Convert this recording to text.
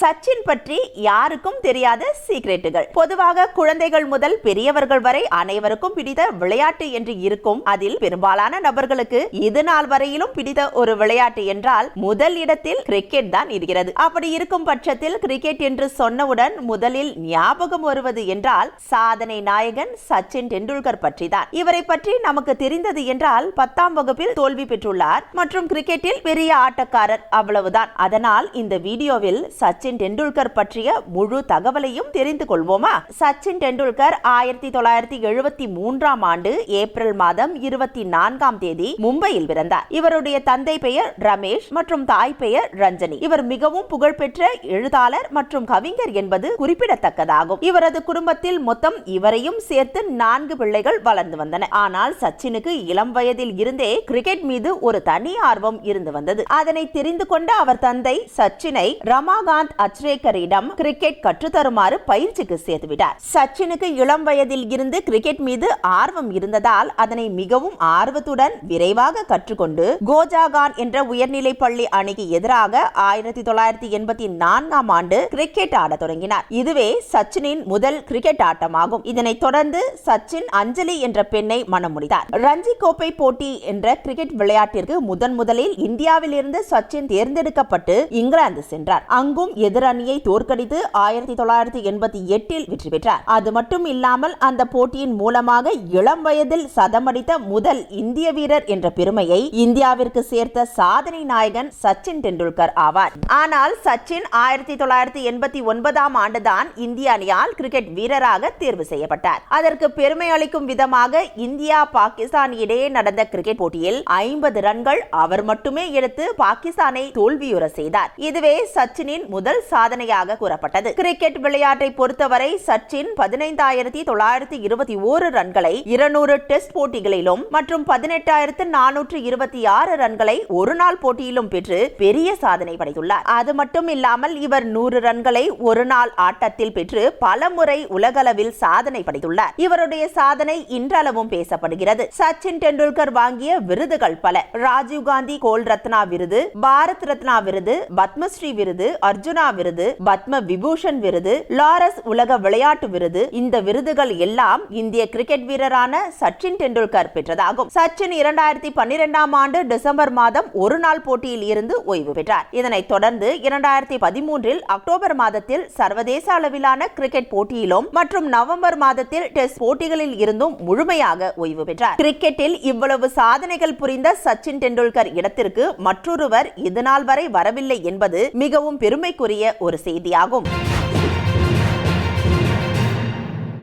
சச்சின் பற்றி யாருக்கும் தெரியாத சீக்ரெட்டுகள் பொதுவாக குழந்தைகள் முதல் பெரியவர்கள் வரை அனைவருக்கும் பிடித்த விளையாட்டு என்று இருக்கும் அதில் பெரும்பாலான நபர்களுக்கு இது நாள் வரையிலும் பிடித்த ஒரு விளையாட்டு என்றால் முதல் இடத்தில் கிரிக்கெட் தான் இருக்கிறது. அப்படி இருக்கும் பட்சத்தில் கிரிக்கெட் என்று சொன்னவுடன் முதலில் ஞாபகம் வருவது என்றால் சாதனை நாயகன் சச்சின் டெண்டுல்கர் பற்றி தான் இவரை பற்றி நமக்கு தெரிந்தது என்றால் பத்தாம் வகுப்பில் தோல்வி பெற்றுள்ளார். மற்றும் கிரிக்கெட்டில் பெரிய ஆட்டக்காரர் அவ்வளவுதான். அதனால் இந்த வீடியோவில் சச்சின் சச்சின் டெண்டுல்கர் பற்றிய முழு தகவலையும் தெரிந்து கொள்வோமா? சச்சின் டெண்டுல்கர் ஆயிரத்தி தொள்ளாயிரத்தி எழுபத்தி மூன்றாம் ஆண்டு ஏப்ரல் மாதம் இருபத்தி நான்காம் தேதி மும்பையில் பிறந்தார். இவருடைய தந்தை பெயர் ரமேஷ் மற்றும் தாய் பெயர் ரஞ்சனி. இவர் மிகவும் புகழ்பெற்ற எழுத்தாளர் மற்றும் கவிஞர் என்பது குறிப்பிடத்தக்கதாகும். இவரது குடும்பத்தில் மொத்தம் இவரையும் சேர்த்து நான்கு பிள்ளைகள் வளர்ந்து வந்தன. ஆனால் சச்சினுக்கு இளம் வயதில் இருந்தே கிரிக்கெட் மீது ஒரு தனி ஆர்வம் இருந்து வந்தது. அதனை தெரிந்து கொண்ட அவர் தந்தை சச்சினை ரமாகாந்த் அச்ரேக்கரிடம் கிரிக்கெட் கற்றுத்தருமாறு பயிற்சிக்கு சேர்த்துவிட்டார். சச்சினுக்கு இளம் வயதில் இருந்து கிரிக்கெட் மீது ஆர்வம் இருந்ததால் அதனை மிகவும் ஆர்வத்துடன் விரைவாக கற்றுக்கொண்டு கோஜாகான் என்ற உயர்நிலை பள்ளி அணிக்கு எதிராக ஆயிரத்தி தொள்ளாயிரத்தி எண்பத்தி நான்காம் ஆண்டு கிரிக்கெட் ஆட தொடங்கினார். இதுவே சச்சினின் முதல் கிரிக்கெட் ஆட்டமாகும். இதனைத் தொடர்ந்து சச்சின் அஞ்சலி என்ற பெண்ணை மனம் முடித்தார் ரஞ்சி கோப்பை போட்டி என்ற கிரிக்கெட் விளையாட்டிற்கு முதன் முதலில் இந்தியாவில் இருந்து சச்சின் தேர்ந்தெடுக்கப்பட்டு இங்கிலாந்து சென்றார். அங்கும் எதிர் அணியை தோற்கடித்து ஆயிரத்தி தொள்ளாயிரத்தி எண்பத்தி எட்டில் வெற்றி பெற்றார். அது மட்டும் இல்லாமல் அந்த போட்டியின் மூலமாக இளம் வயதில் சதமடித்த முதல் இந்திய வீரர் என்ற பெருமையை இந்தியாவிற்கு சேர்த்த சாதனை நாயகன் சச்சின் டெண்டுல்கர் ஆவார். ஆனால் சச்சின் ஆயிரத்தி தொள்ளாயிரத்தி எண்பத்தி ஒன்பதாம் ஆண்டுதான் இந்திய அணியால் கிரிக்கெட் வீரராக தேர்வு செய்யப்பட்டார். அதற்கு பெருமை அளிக்கும் விதமாக இந்தியா பாகிஸ்தான் இடையே நடந்த கிரிக்கெட் போட்டியில் ஐம்பது ரன்கள் அவர் மட்டுமே எடுத்து பாகிஸ்தானை தோல்வியுற செய்தார். இதுவே சச்சினின் முதல் சாதனையாக கூறப்பட்டது. கிரிக்கெட் விளையாட்டை பொறுத்தவரை சச்சின் பதினைந்தாயிரத்தி தொள்ளாயிரத்தி இருபத்தி ஓரு ரன்களை இருநூறு டெஸ்ட் போட்டிகளிலும் மற்றும் பதினெட்டாயிரத்து நானூற்று இருபத்தி ஆறு ரன்களை ஒரு நாள் போட்டியிலும் பெற்று பெரிய சாதனை படைத்துள்ளார். அது மட்டும் இல்லாமல் இவர் நூறு ரன்களை ஒரு நாள் ஆட்டத்தில் பெற்று பல முறை உலகளவில் சாதனை படைத்துள்ளார். இவருடைய சாதனை இன்றளவும் பேசப்படுகிறது. சச்சின் டெண்டுல்கர் வாங்கிய விருதுகள் பல. ராஜீவ்காந்தி கோல் ரத்னா விருது பாரத் ரத்னா விருது பத்மஸ்ரீ விருது அர்ஜுனா விருது பத்ம விபூஷன் விருது லாரஸ் உலக விளையாட்டு விருது. இந்த விருதுகள் எல்லாம் இந்திய கிரிக்கெட் வீரரான சச்சின் டெண்டுல்கர் பெற்றதாகும். சச்சின் இரண்டாயிரத்தி பன்னிரெண்டாம் ஆண்டு டிசம்பர் மாதம் ஒரு நாள் போட்டியில் இருந்து ஓய்வு பெற்றார். இதனைத் தொடர்ந்து இரண்டாயிரத்தி பதிமூன்றில் அக்டோபர் மாதத்தில் சர்வதேச அளவிலான கிரிக்கெட் போட்டியிலும் மற்றும் நவம்பர் மாதத்தில் டெஸ்ட் போட்டிகளில் இருந்தும் முழுமையாக ஓய்வு பெற்றார். கிரிக்கெட்டில் இவ்வளவு சாதனைகள் புரிந்த சச்சின் டெண்டுல்கர் இடத்திற்கு மற்றொருவர் இதுநாள் வரை வரவில்லை என்பது மிகவும் பெருமைக்குரிய ஒரு செய்தியாகும்.